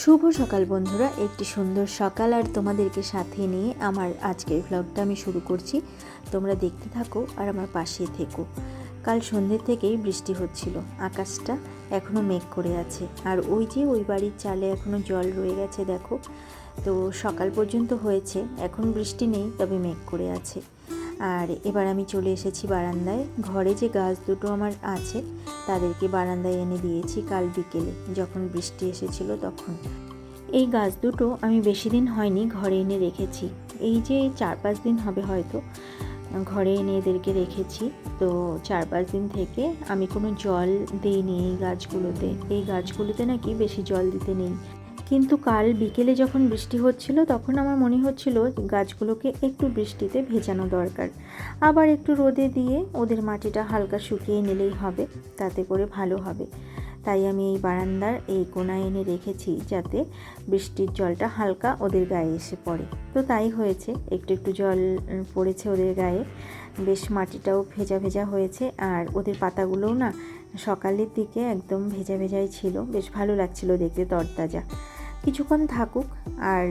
শুভ সকাল বন্ধুরা, একটি সুন্দর সকাল আর তোমাদেরকে সাথে নিয়ে আমার আজকের ভ্লগটা আমি শুরু করছি। তোমরা দেখতে থাকো আর আমার পাশে থেকো। কাল সন্ধ্যে থেকেই বৃষ্টি হচ্ছিল, আকাশটা এখনও মেঘ করে আছে। আর ওই যে ওই বাড়ির চালে এখনও জল রয়ে গেছে, দেখো। তো সকাল পর্যন্ত হয়েছে, এখন বৃষ্টি নেই, তবে মেঘ করে আছে। আর এবার আমি চলে এসেছি বারান্দায়। ঘরে যে গাছ দুটো আমার আছে, তাদেরকে বারান্দায় এনে দিয়েছি কাল বিকেলে, যখন বৃষ্টি এসেছিল তখন। এই গাছ দুটো আমি বেশি দিন হয়নি ঘরে এনে রেখেছি। এই যে চার পাঁচ দিন হবে হয়তো ঘরে এনে এদেরকে রেখেছি। তো চার পাঁচ দিন থেকে আমি কোনো জল দিইনি এই গাছগুলোতে। এই গাছগুলোতে নাকি বেশি জল দিতে নেই। কিন্তু কাল বিকেলে যখন বৃষ্টি হচ্ছিল, তখন আমার মনে হচ্ছিল গাছগুলোকে একটু বৃষ্টিতে ভেজানো দরকার। আবার একটু রোদে দিয়ে ওদের মাটিটা হালকা শুকিয়ে নিলেই হবে, তাতে করে ভালো হবে। তাই আমি এই বারান্দার এই কোনায় এনে রেখেছি যাতে বৃষ্টির জলটা হালকা ওদের গায়ে এসে পড়ে। তো তাই হয়েছে, একটু একটু জল পড়েছে ওদের গায়ে। বেশ মাটিটাও ভেজা ভেজা হয়েছে, আর ওদের পাতাগুলোও না সকালের দিকে একদম ভেজা ভেজাই ছিল। বেশ ভালো লাগছিল দেখতে তরতাজা। কিছুক্ষণ থাকুক আর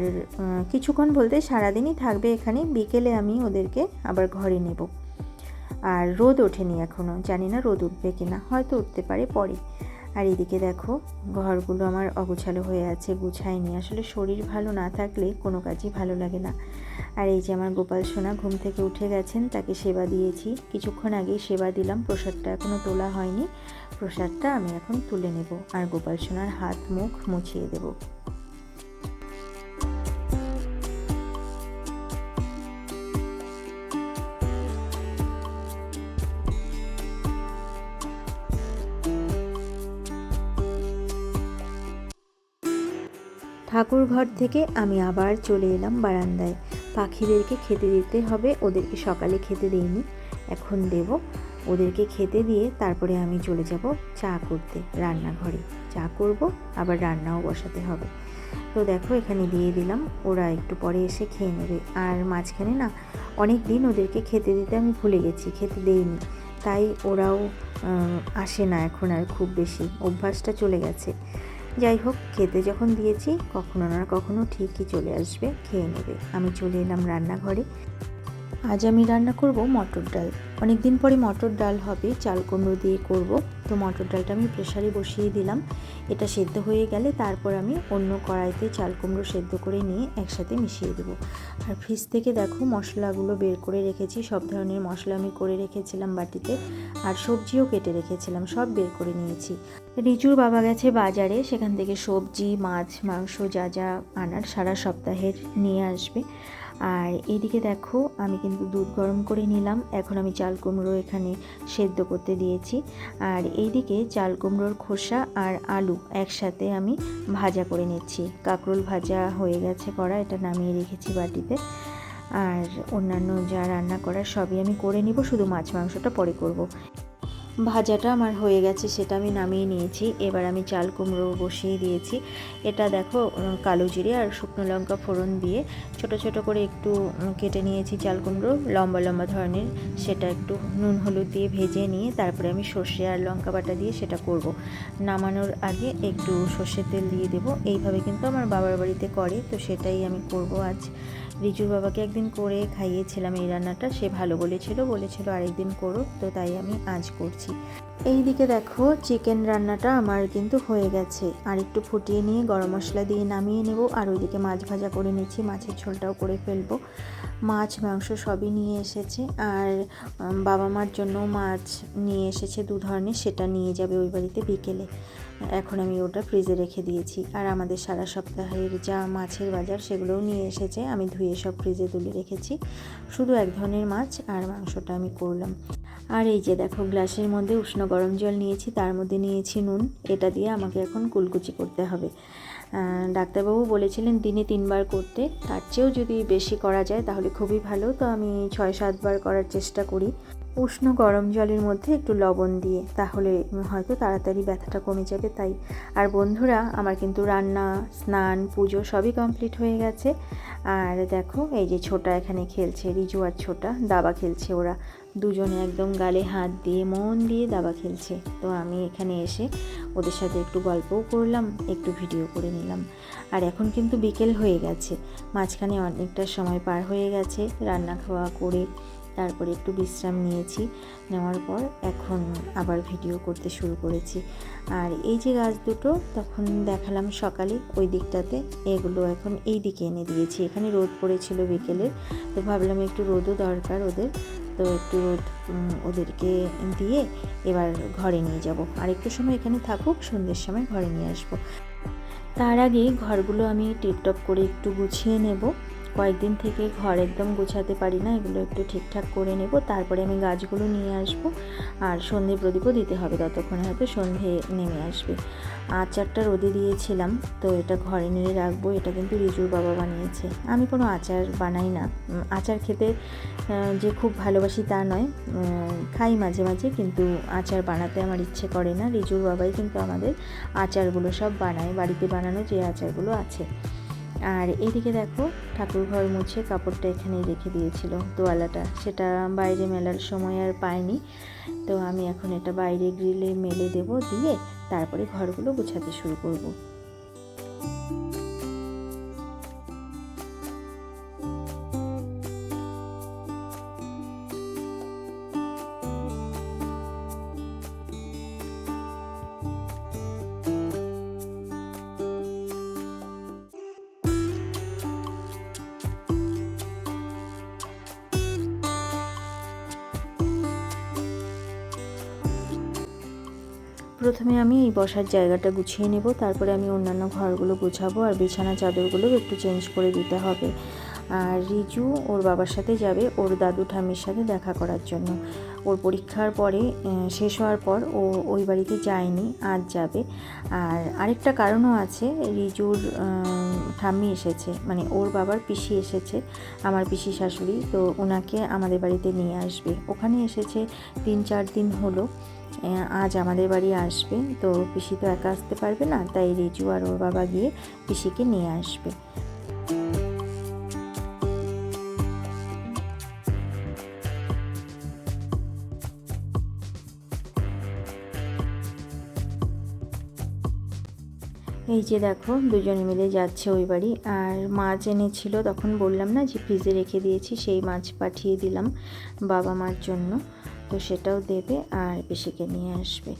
কিছুক্ষণ বলতে সারাদিনই থাকবে এখানে, বিকেলে আমি ওদেরকে আবার ঘরে নেব। আর রোদ ওঠেনি এখনও জানি না রোদ উঠবে কিনা, হয়তো উঠতে পারে পরে। আর এদিকে দেখো, ঘরগুলো আমার অগোছালো হয়ে আছে গুছায়নি আসলে শরীর ভালো না থাকলে কোনো কাজই ভালো লাগে না। আর এই যে আমার গোপাল সোনা ঘুম থেকে উঠে গেছেন, তাকে সেবা দিয়েছি। কিছুক্ষণ আগেই সেবা দিলাম, প্রসাদটা এখনও তোলা হয়নি। প্রসাদটা আমি এখন তুলে নেব। আর গোপাল সোনার হাত মুখ মুছিয়ে দেবো। ঠাকুর ঘর থেকে আমি আবার চলে এলাম বারান্দায়। পাখিদেরকে খেতে দিতে হবে, ওদেরকে সকালে খেতে দেইনি, এখন দেব। ওদেরকে খেতে দিয়ে তারপরে আমি চলে যাব চা করতে, রান্নাঘরে। চা করব, আবার রান্নাও বসাতে হবে। তো দেখো, এখানে দিয়ে দিলাম, ওরা একটু পরে এসে খেয়ে নেবে। আর মাঝখানে না, অনেক দিন ওদেরকে খেতে দিতে আমি ভুলে গেছি, খেতে দেইনি। তাই ওরাও আসে না এখন আর খুব বেশি, অভ্যাসটা চলে গেছে। যাই হোক, খেতে যখন দিয়েছি, কখনো না কখনো ঠিকই চলে আসবে, খেয়ে নেবে। আমি চলে এলাম রান্নাঘরে। আজ আমি রান্না করব মটর ডাল। অনেক দিন পরে মটর ডাল হবে, চাল কুমড়ো দিয়ে করব। তো মটর ডালটা আমি প্রেশারে বসিয়ে দিলাম। এটা সেদ্ধ হয়ে গেলে তারপর আমি অন্য কড়াইতে চাল কুমড়ো সেদ্ধ করে নিয়ে একসাথে মিশিয়ে দেবো। আর ফ্রিজ থেকে দেখো মশলাগুলো বের করে রেখেছি। সব ধরনের মশলা আমি করে রেখেছিলাম বাটিতে। আর সবজিও কেটে রেখেছিলাম, সব বের করে নিয়েছি। রিজুর বাবা গেছে বাজারে, সেখান থেকে সবজি, মাছ, মাংস যা যা আনার সারা সপ্তাহের নিয়ে আসবে। আর এদিকে দেখো, আমি কিন্তু দুধ গরম করে নিলাম। এখন আমি চাল কুমড়ো এখানে সেদ্ধ করতে দিয়েছি। আর এইদিকে চাল কুমড়োর খোসা আর আলু একসাথে আমি ভাজা করে নিচ্ছি। কাঁকরোল ভাজা হয়ে গেছে করা এটা নামিয়ে রেখেছি বাটিতে। আর অন্যান্য যা রান্না করার সবই আমি করে নিব, শুধু মাছ মাংসটা পরে করব। ভাজাটা আমার হয়ে গেছে, সেটা আমি নামিয়ে নিয়েছি। এবার আমি চাল কুমড়ো বসিয়ে দিয়েছি। এটা দেখো কালো জিরে আর শুকনো লঙ্কা ফোড়ন দিয়ে ছোট ছোট করে একটু কেটে নিয়েছি চাল কুমড়ো, লম্বা লম্বা ধরনের। সেটা একটু নুন হলুদ দিয়ে ভেজে নিয়ে তারপরে আমি সর্ষে আর লঙ্কা বাটা দিয়ে সেটা করব। নামানোর আগে একটু সর্ষের তেল দিয়ে দেব। এইভাবে কিন্তু আমার বাবার বাড়িতে করে, তো সেটাই আমি করব আজ। রিজুর বাবাকে একদিন করে খাইয়েছিলাম এই রান্নাটা, সে ভালো বলেছিল বলেছিল আরেকদিন করো, তো তাই আমি আজ করছি। এই দিকে দেখো চিকেন রান্নাটা আমার কিন্তু হয়ে গেছে। আর একটু ফুটিয়ে নিয়ে গরম মশলা দিয়ে নামিয়ে নেব, আর ওইদিকে মাছ ভাজা করে নিচ্ছি, মাছের ঝোলটাও করে ফেলব। মাছ, মাংস সবই নিয়ে এসেছে। আর বাবা মার জন্য মাছ নিয়ে এসেছে দু ধরনের, সেটা নিয়ে যাবে ওই বাড়িতে বিকেলে। এখন আমি ওটা ফ্রিজে রেখে দিয়েছি। আর আমাদের সারা সপ্তাহের যা মাছের বাজার, সেগুলোও নিয়ে এসেছে। আমি ধুয়ে সব ফ্রিজে তুলে রেখেছি। শুধু এক ধরনের মাছ আর মাংসটা আমি করলাম। আর এই যে দেখো, গ্লাসের মধ্যে উষ্ণ গরম জল নিয়েছি, তার মধ্যে নিয়েছি নুন। এটা দিয়ে আমাকে এখন কুলকুচি করতে হবে। ডাক্তারবাবু বলেছিলেন দিনে তিনবার করতে। তার চেয়েও যদি বেশি করা যায় তাহলে খুবই ভালো। তো আমি ছয় সাতবার করার চেষ্টা করি। উষ্ণ গরম জলের মধ্যে একটু লবণ দিয়ে, তাহলে হয়তো তাড়াতাড়ি ব্যথাটা কমে যাবে, তাই। আর বন্ধুরা, আমার কিন্তু রান্না, স্নান, পুজো সবই কমপ্লিট হয়ে গেছে। আর দেখো, এই যে ছোটা এখানে খেলছে, রিজু আর ছোটা, দাবা খেলছে ওরা। দুজনে একদম গালে হাত দিয়ে, মন দিয়ে দাবা খেলছে। তো আমি এখানে এসে ওদের সাথে একটু গল্পও করলাম, একটু ভিডিও করে নিলাম। আর এখন কিন্তু বিকেল হয়ে গেছে, মাঝখানে অনেকটা সময় পার হয়ে গেছে রান্না খাওয়া করে। তারপরে একটু বিশ্রাম নিয়েছি, নেওয়ার পর এখন আবার ভিডিও করতে শুরু করেছি। আর এই যে গাছ দুটো, তখন দেখালাম সকালে ওই দিকটাতে, এগুলো এখন এই দিকে এনে দিয়েছি। এখানে রোদ পড়েছিল বিকেলের তো ভাবলাম একটু রোদও দরকার ওদের, তো একটু রোদ ওদেরকে দিয়ে এবার ঘরে নিয়ে যাব। আর একটু সময় এখানে থাকুক, সন্ধ্যের সময় ঘরে নিয়ে আসব। তার আগে ঘরগুলো আমি টিপটপ করে একটু গুছিয়ে নেব। কয়েকদিন থেকে ঘর একদম গোছাতে পারি না, এগুলো একটু ঠিকঠাক করে নেব, তারপরে আমি গাছগুলো নিয়ে আসব, আর সন্ধে প্রদীপও দিতে হবে ততক্ষণে হয়তো সন্ধে নেমে আসবে। আচারটা রোদে দিয়েছিলাম, তো এটা ঘরে নিয়ে রাখব, এটা কিন্তু রিজুর বাবা বানিয়েছে। আমি কোনো আচার বানাই না আচার খেতে যে খুব ভালোবাসি তা নয় খাই মাঝে মাঝে, কিন্তু আচার বানাতে আমার ইচ্ছে করে না। রিজুর বাবাই কিন্তু আমাদের আচারগুলো সব বানায়, বাড়িতে বানানো যে আচারগুলো আছে। আর এদিকে দেখো, ঠাকুর ঘর মুছে কাপড়টা এখানেই রেখে দিয়েছিল দোয়ালাটা সেটা বাইরে মেলার সময় আর পাইনি। তো আমি এখন এটা বাইরে গ্রিলে মেলে দেব, দিয়ে তারপরে ঘরগুলো গুছাতে শুরু করব। প্রথমে আমি এই বসার জায়গাটা গুছিয়ে নেব, তারপরে আমি অন্যান্য ঘরগুলো গুছাবো আর বিছানা চাদরগুলো একটু চেঞ্জ করে দিতে হবে। আর রিজু ওর বাবার সাথে যাবে ওর দাদু ঠাম্মির সাথে দেখা করার জন্য। ওর পরীক্ষার পরে শেষ হওয়ার পর ও ওই বাড়িতে যায়নি, আজ যাবে। আর আরেকটা কারণও আছে, রিজুর ঠাম্মি এসেছে মানে ওর বাবার পিসি এসেছে, আমার পিসি শাশুড়ি, তো ওনাকে আমাদের বাড়িতে নিয়ে আসবে। ওখানে এসেছে তিন চার দিন হলো। আজ আমাদের বাড়ি আসবে। তো পিসি তো একা আসতে পারবে না, তাই রিজু আর ওর বাবা গিয়ে পিসিকে নিয়ে আসবে। এই যে দেখো, দুজনে মিলে যাচ্ছে ওই বাড়ি। আর মাছ এনেছিল, তখন বললাম না যে ফ্রিজে রেখে দিয়েছি, সেই মাছ পাঠিয়ে দিলাম বাবা মার জন্য। তো সেটাও দেবে আর পিসিকে নিয়ে আসবে।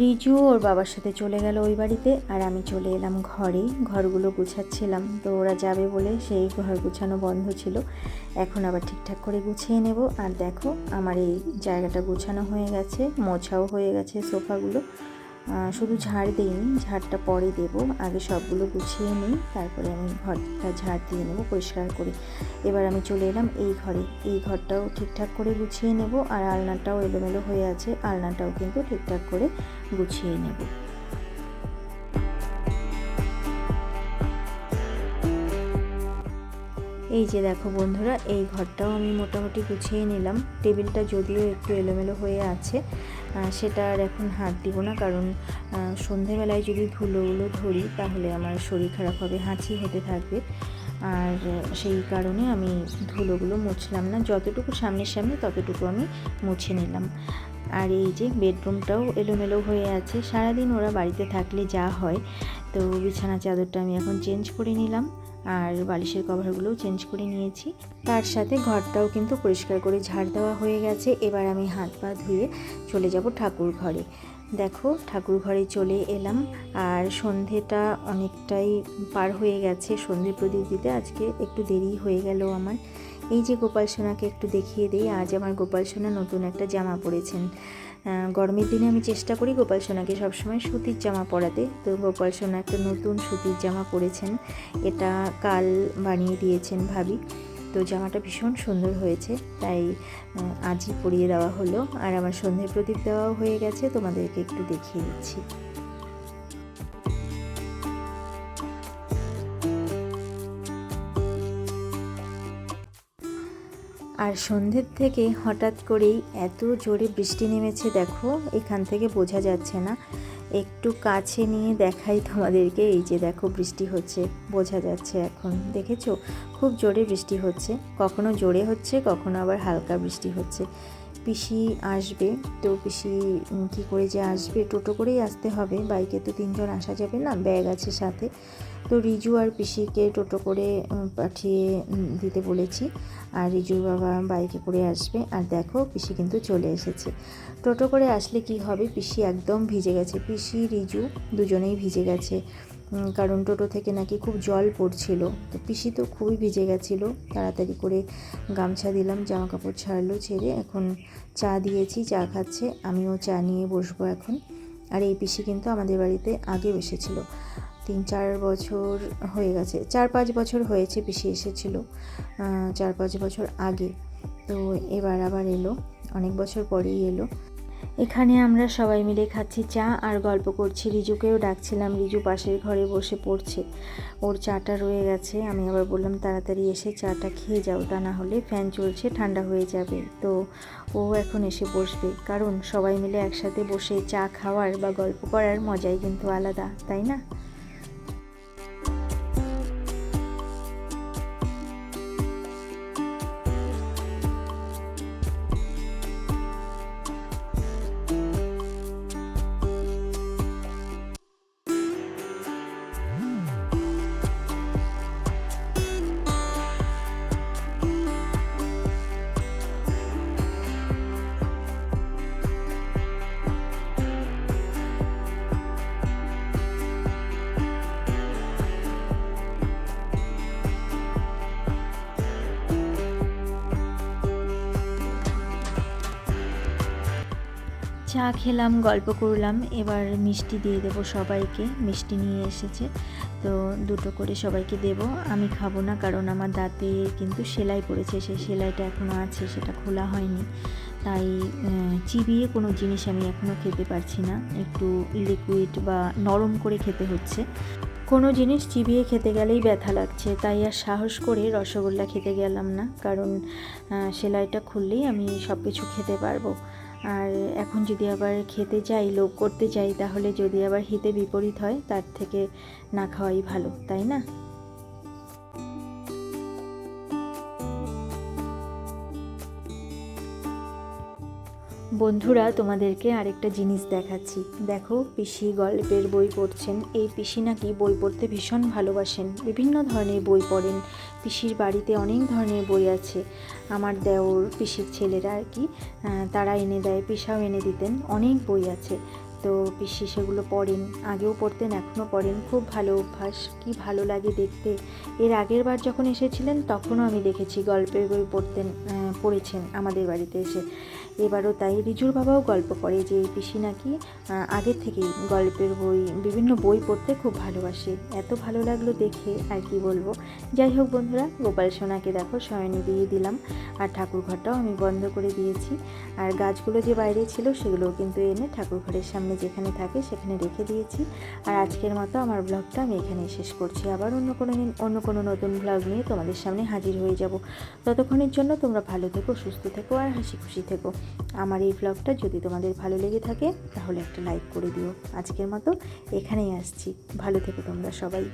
রিজু ওর বাবার সাথে চলে গেল ওই বাড়িতে, আর আমি চলে এলাম ঘরে। ঘরগুলো গুছাচ্ছিলাম, তো ওরা যাবে বলে সেই ঘর গুছানো বন্ধ ছিল। এখন আবার ঠিকঠাক করে গুছিয়ে নেব। আর দেখো, আমার এই জায়গাটা গুছানো হয়ে গেছে, মোছাও হয়ে গেছে সোফাগুলো। শুধু ঝাড় দিইনি, ঝাড়টা পরে দেব। আগে সবগুলো গুছিয়ে নিই, তারপরে আমি ঘরটা ঝাড় দিয়ে নেব, পরিষ্কার করে। এবার আমি চলে এলাম এই ঘরে। এই ঘরটাও ঠিকঠাক করে গুছিয়ে নেব, আর আলনাটাও এলোমেলো হয়ে আছে। আলনাটাও কিন্তু ঠিকঠাক করে গুছিয়ে নেব। এই যে দেখো বন্ধুরা, এই ঘরটাও আমি মোটামুটি গুছিয়ে নিলাম। টেবিলটা যদিও একটু এলোমেলো হয়ে আছে সেটা আর এখন হাত দিব না, কারণ সন্ধেবেলায় যদি ধুলোগুলো ধরি, তাহলে আমার শরীর খারাপ হবে, হাঁচি হতে থাকবে। আর সেই কারণে আমি ধুলোগুলো মুছলাম না, যতটুকু সামনের সামনে ততটুকু আমি মুছে নিলাম। আর এই যে বেডরুমটাও এলোমেলো হয়ে আছে, সারাদিন ওরা বাড়িতে থাকলে যা হয়। তো বিছানা চাদরটা আমি এখন চেঞ্জ করে নিলাম। আর বালিশের কভারগুলোও চেঞ্জ করে নিয়েছি। তার সাথে ঘরটাও কিন্তু পরিষ্কার করে ঝাড় দেওয়া হয়ে গেছে। এবার আমি হাত পা ধুয়ে চলে যাব ঠাকুর ঘরে। দেখো, ঠাকুর ঘরে চলে এলাম। আর সন্ধেটা অনেকটাই পার হয়ে গেছে সন্ধে প্রদীপ দিতে আজকে একটু দেরি হয়ে গেল আমার। এই যে গোপাল সোনাকে একটু দেখিয়ে দিই, আজ আমার গোপাল সোনা নতুন একটা জামা পরেছেন। গরমের দিনে আমি চেষ্টা করি গোপাল সোনাকে সবসময় সুতির জামা পরাতে। তো গোপাল সোনা একটা নতুন সুতির জামা পরেছেন। এটা কাল বানিয়ে দিয়েছেন ভাবি। তো জামাটা ভীষণ সুন্দর হয়েছে, তাই আজই পরিয়ে দেওয়া হলো। আর আমার সন্ধে প্রদীপ দেওয়াও হয়ে গেছে, তোমাদেরকে একটু দেখিয়ে দিচ্ছি। আর সন্ধ্যের থেকে হঠাৎ করেই এত জোরে বৃষ্টি নেমেছে, দেখো, এখান থেকে বোঝা যাচ্ছে না। একটু কাছে নিয়ে দেখাই তোমাদেরকে, এই যে দেখো বৃষ্টি হচ্ছে, বোঝা যাচ্ছে এখন, দেখেছ? খুব জোরে বৃষ্টি হচ্ছে, কখনো জোরে হচ্ছে, কখনো আবার হালকা বৃষ্টি হচ্ছে। পিসি আসবে, তো পিসি কী করে যে আসবে? টোটো করেই আসতে হবে, বাইকে তো তিনজন আসা যাবে না, ব্যাগ আছে সাথে। তো রিজু আর পিসিকে টোটো করে পাঠিয়ে দিতে বলেছি। আর রিজুর বাবা বাইকে করে আসবে। আর দেখো, পিসি কিন্তু চলে এসেছে। টোটো করে আসলে কি হবে? পিসি একদম ভিজে গেছে। পিসি, রিজু দুজনেই ভিজে গেছে। কারণ টোটো থেকে নাকি খুব জল পড়ছিল। তো পিসি তো খুবই ভিজে গেছিল। তাড়াতাড়ি করে গামছা দিলাম জামা কাপড় ছাড়লো, ছেড়ে এখন চা দিয়েছি, চা খাচ্ছে। আমিও চা নিয়ে বসবো এখন। আর এই পিসি কিন্তু আমাদের বাড়িতে আগে এসেছিল। তিন, চার বছর হয়ে গেছে। চার, পাঁচ বছর হয়েছে পিসি এসেছিল চার, পাঁচ বছর আগে। তো এবার আবার এলো, অনেক বছর পরেই এলো। এখানে আমরা সবাই মিলে খাচ্ছি চা আর গল্প করছি। রিজুকেও ডাকছিলাম, রিজু পাশের ঘরে বসে পড়ছে। ওর চাটা রয়ে গেছে। আমি আবার বললাম, তাড়াতাড়ি এসে চাটা খেয়ে যাও, তা না হলে ফ্যান চলছে, ঠান্ডা হয়ে যাবে। তো ও এখন এসে বসবে। কারণ সবাই মিলে একসাথে বসে চা খাওয়ার বা গল্প করার মজাই কিন্তু আলাদা, তাই না? চা খেলাম, গল্প করলাম, এবার মিষ্টি দিয়ে দেবো সবাইকে। মিষ্টি নিয়ে এসেছে, তো দুটো করে সবাইকে দেব। আমি খাব না, কারণ আমার দাঁতে কিন্তু সেলাই পড়েছে, সেই সেলাইটা এখনও আছে, সেটা খোলা হয়নি। তাই চিবিয়ে কোনো জিনিস আমি এখনও খেতে পারছি না। একটু লিকুইড বা নরম করে খেতে হচ্ছে। কোনো জিনিস চিবিয়ে খেতে গেলেই ব্যথা লাগছে। তাই আর সাহস করে রসগোল্লা খেতে গেলাম না, কারণ সেলাইটা খুললেই আমি সব কিছু খেতে পারব। আর এখন যদি আবার খেতে চাই লোভ করতে চাই তাহলে যদি আবার হিতে বিপরীত হয়, তার থেকে না খাওয়াই ভালো, তাই না? বন্ধুরা, তোমাদেরকে আরেকটা জিনিস দেখাচ্ছি। দেখো, পিসি গল্পের বই পড়ছেন। এই পিসি নাকি বই পড়তে ভীষণ ভালোবাসেন। বিভিন্ন ধরনের বই পড়েন। পিসির বাড়িতে অনেক ধরনের বই আছে। আমার দেওর পিসির ছেলেরা আর কি তারা এনে দেয়, পিসাও এনে দিতেন। অনেক বই আছে। তো পিসি সেগুলো পড়েন। আগেও পড়তেন, এখনও পড়েন। খুব ভালো অভ্যাস। কি ভালো লাগে দেখতে। এর আগের বার যখন এসেছিলেন, তখনও আমি দেখেছি গল্পের বই পড়তেন পড়েছেন আমাদের বাড়িতে এসে। এবারও তাই রিজুর বাবাও গল্প করে যে পিসি নাকি আগের থেকেই গল্পের বই, বিভিন্ন বই পড়তে খুব ভালোবাসে। এত ভালো লাগল দেখে, আর কি বলব। যাই হোক বন্ধুরা, গোপাল সোনাকে দেখো, শয়নে দিয়ে দিলাম। আর ঠাকুর ঘরটাও আমি বন্ধ করে দিয়েছি। আর গাছগুলো যে বাইরে ছিল, সেগুলোও কিন্তু এনে ঠাকুর ঘরের সামনে যেখানে থাকে, সেখানে রেখে দিয়েছি। আর আজকের মতো আমার ব্লগটা আমি এখানেই শেষ করছি। আবার অন্য কোনো দিন, অন্য কোনো নতুন ব্লগ নিয়ে তোমাদের সামনে হাজির হয়ে যাব। ততক্ষণের জন্য তোমরা ভালো থেকো, সুস্থ থেকো, আর হাসি খুশি থেকো। আমার এই ব্লগটা যদি তোমাদের ভালো লেগে থাকে, তাহলে একটা লাইক করে দিও। আজকের মতো এখানেই আসছি। ভালো থেকো তোমরা সবাই।